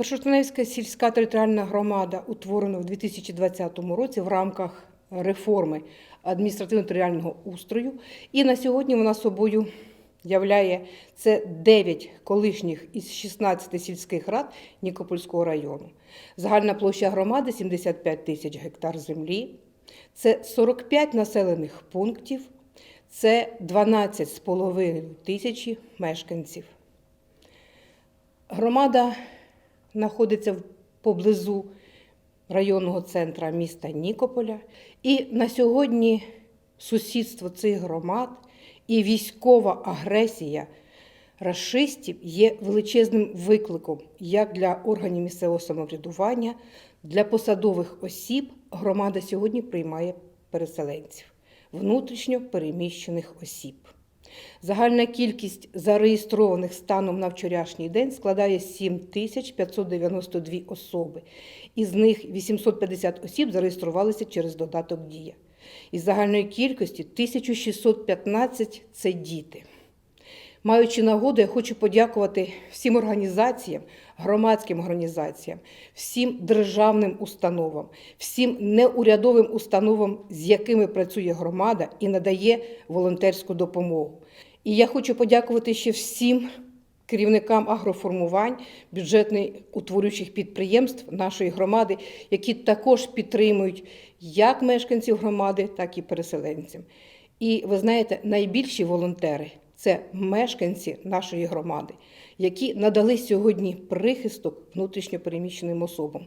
Першотинецька сільська територіальна громада утворена в 2020 році в рамках реформи адміністративно-територіального устрою. І на сьогодні вона собою являє це 9 колишніх із 16 сільських рад Нікопольського району. Загальна площа громади 75 тисяч гектар землі. Це 45 населених пунктів, це 12,5 тисячі мешканців. Громада знаходиться поблизу районного центра міста Нікополя. І на сьогодні сусідство цих громад і військова агресія рашистів є величезним викликом як для органів місцевого самоврядування, для посадових осіб. Громада сьогодні приймає переселенців, внутрішньо переміщених осіб. Загальна кількість зареєстрованих станом на вчорашній день складає 7592 особи. Із них 850 осіб зареєструвалися через додаток Дія. Із загальної кількості 1615 – це діти. Маючи нагоду, я хочу подякувати всім організаціям, громадським організаціям, всім державним установам, всім неурядовим установам, з якими працює громада і надає волонтерську допомогу. І я хочу подякувати ще всім керівникам агроформувань, бюджетних утворюючих підприємств нашої громади, які також підтримують як мешканців громади, так і переселенців. І ви знаєте, найбільші волонтери це мешканці нашої громади, які надали сьогодні прихисток внутрішньопереміщеним особам.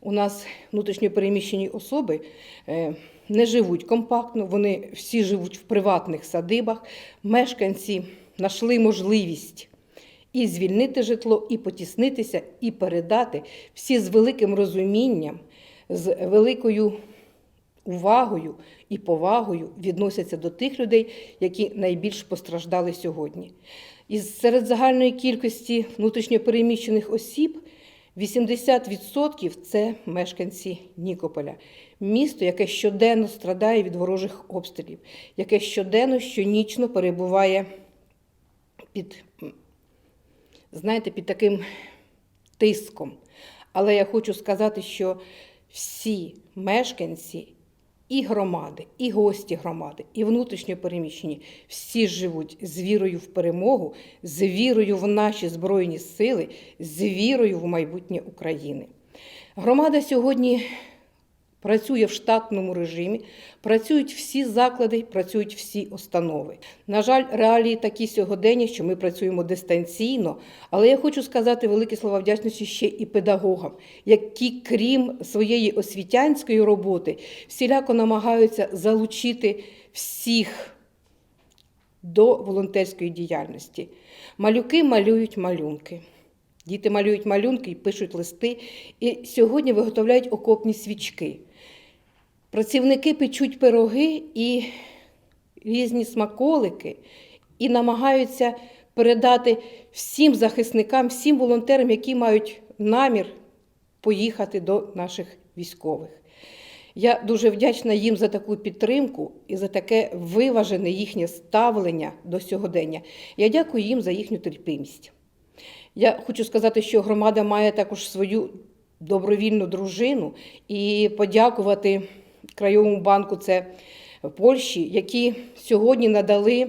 У нас внутрішньопереміщені особи е, не живуть компактно, вони всі живуть в приватних садибах. Мешканці знайшли можливість і звільнити житло, і потіснитися, і передати всі з великим розумінням, з великою увагою і повагою відносяться до тих людей, які найбільш постраждали сьогодні. Із серед загальної кількості внутрішньопереміщених осіб 80% це мешканці Нікополя, місто, яке щоденно страдає від ворожих обстрілів, яке щоденно, щонічно перебуває під, знаєте, під таким тиском. Але я хочу сказати, що всі мешканці і громади, і гості громади, і внутрішньо переміщені всі живуть з вірою в перемогу, з вірою в наші збройні сили, з вірою в майбутнє України. Громада сьогодні працює в штатному режимі, працюють всі заклади, працюють всі установи. На жаль, реалії такі сьогодення, що ми працюємо дистанційно, але я хочу сказати великі слова вдячності ще і педагогам, які, крім своєї освітянської роботи, всіляко намагаються залучити всіх до волонтерської діяльності. Малюки малюють малюнки. Діти малюють малюнки і пишуть листи. І сьогодні виготовляють окопні свічки. Працівники печуть пироги і різні смаколики і намагаються передати всім захисникам, всім волонтерам, які мають намір поїхати до наших військових. Я дуже вдячна їм за таку підтримку і за таке виважене їхнє ставлення до сьогодення. Я дякую їм за їхню терпимість. Я хочу сказати, що громада має також свою добровільну дружину і подякувати Краєвому банку це Польщі, які сьогодні надали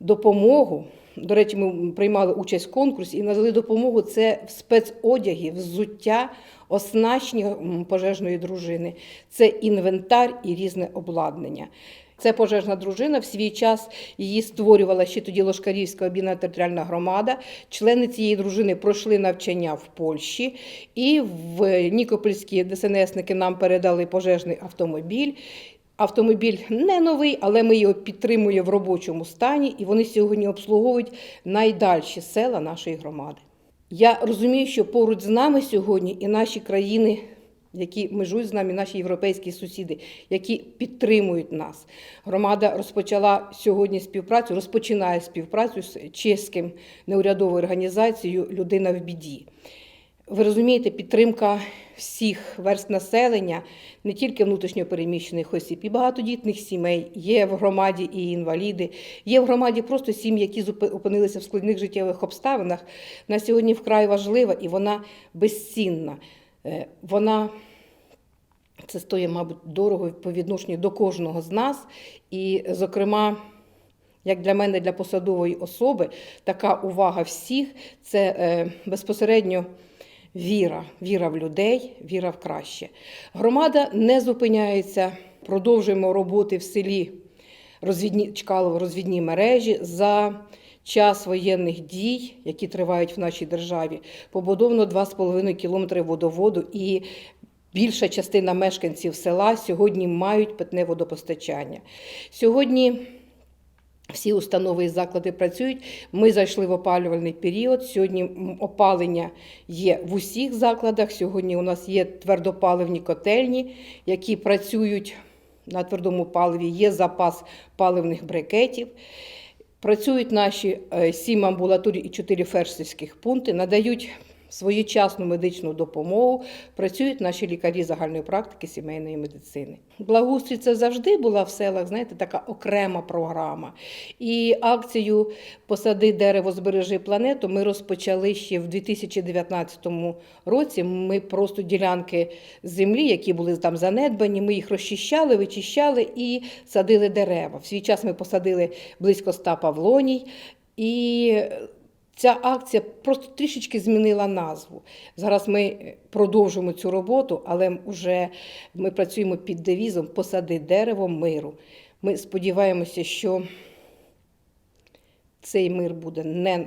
допомогу. До речі, ми приймали участь в конкурсі і надали допомогу це в спецодягі, взуття, оснащення пожежної дружини, це інвентар і різне обладнання. Це пожежна дружина. В свій час її створювала ще тоді Лошкарівська об'єднана територіальна громада. Члени цієї дружини пройшли навчання в Польщі, і в Нікопольські ДСНСники нам передали пожежний автомобіль. Автомобіль не новий, але ми його підтримуємо в робочому стані, і вони сьогодні обслуговують найдальші села нашої громади. Я розумію, що поруч з нами сьогодні і наші країни які межують з нами, наші європейські сусіди, які підтримують нас. Громада розпочала сьогодні співпрацю, розпочинає співпрацю з чеським неурядовою організацією Людина в біді. Ви розумієте, підтримка всіх верст населення, не тільки внутрішньопереміщених осіб, і багатодітних сімей. Є в громаді і інваліди, є в громаді просто сім'ї, які опинилися в складних життєвих обставинах. На сьогодні вкрай важлива і вона безцінна. Е, Вона це стоїть, мабуть, дорого по відношенню до кожного з нас. І, зокрема, як для мене, для посадової особи, така увага всіх це е, безпосередньо віра, віра в людей, віра в краще. Громада не зупиняється, продовжуємо роботи в селі розвідні, Чкалово розвідні мережі за час воєнних дій, які тривають в нашій державі. Побудовано 2,5 кілометри водоводу і більша частина мешканців села сьогодні мають питне водопостачання. Сьогодні всі установи і заклади працюють. Ми зайшли в опалювальний період. Сьогодні опалення є в усіх закладах. Сьогодні у нас є твердопаливні котельні, які працюють на твердому паливі. Є запас паливних брикетів. Працюють наші е, сім амбулаторій і чотири фельдшерських пункти, надають своєчасну медичну допомогу, працюють наші лікарі загальної практики сімейної медицини. Благоустрій це завжди була в селах, знаєте, така окрема програма. І акцію Посади дерево, збережи планету ми розпочали ще в 2019 році. Ми просто ділянки землі, які були там занедбані, ми їх розчищали, вичищали і садили дерева. В свій час ми посадили близько ста павлоній. І Ця акція просто трішечки змінила назву. Зараз ми продовжуємо цю роботу, але вже ми працюємо під девізом Посади дерево миру. Ми сподіваємося, що цей мир буде не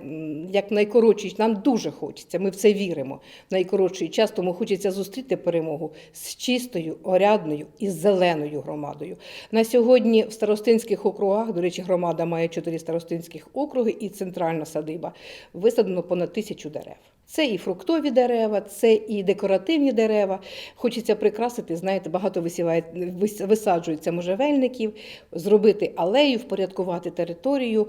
як найкоротший. Нам дуже хочеться, ми в це віримо. В найкоротший час, тому хочеться зустріти перемогу з чистою, орядною і зеленою громадою. На сьогодні в старостинських округах, до речі, громада має чотири старостинських округи і центральна садиба. Висадено понад тисячу дерев. Це і фруктові дерева, це і декоративні дерева. Хочеться прикрасити, знаєте, багато висіває, вис- висаджується можжевельників, зробити алею, впорядкувати територію.